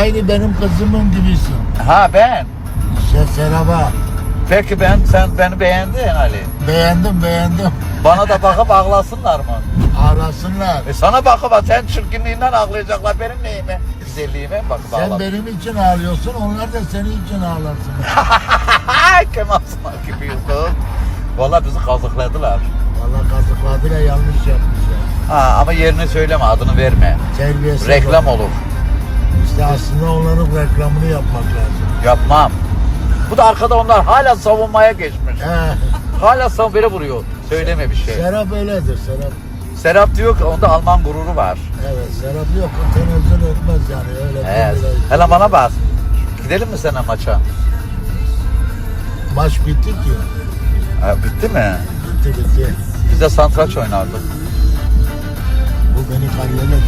aynı benim kızımın gibisin. Ha ben. Şey Serap'a Peki ben sen beni beğendin Ali. beğendim beğendim. Bana da bakıp ağlasınlar mı? Ağlasınlar. E sana bakıp sen çirkinliğinden ağlayacaklar benim neyime? Güzelliğime bakıp Sen ağlar. benim için ağlıyorsun, onlar da senin için ağlasın. Kemal Sunal gibiyiz kız. Valla bizi kazıkladılar. Vallahi kazıkladılar yanlış yapmışlar. Ha ama yerini söyleme adını verme. Terbiyesiz. Reklam olur. İşte aslında onların reklamını yapmak lazım. Yapmam. Bu da arkada onlar hala savunmaya geçmiş. He. Hala savunmaya vuruyor. Söyleme bir şey. Serap öyledir Serap. Serap diyor ki onda Alman gururu var. Evet Serap yok tenezzül etmez yani öyle. Evet. böyle. Hele bana bak. Gidelim mi seninle maça? Maç bitti ki. Ha, bitti mi? Bitti bitti. Biz de santraç oynardık. Bu beni öldürecek.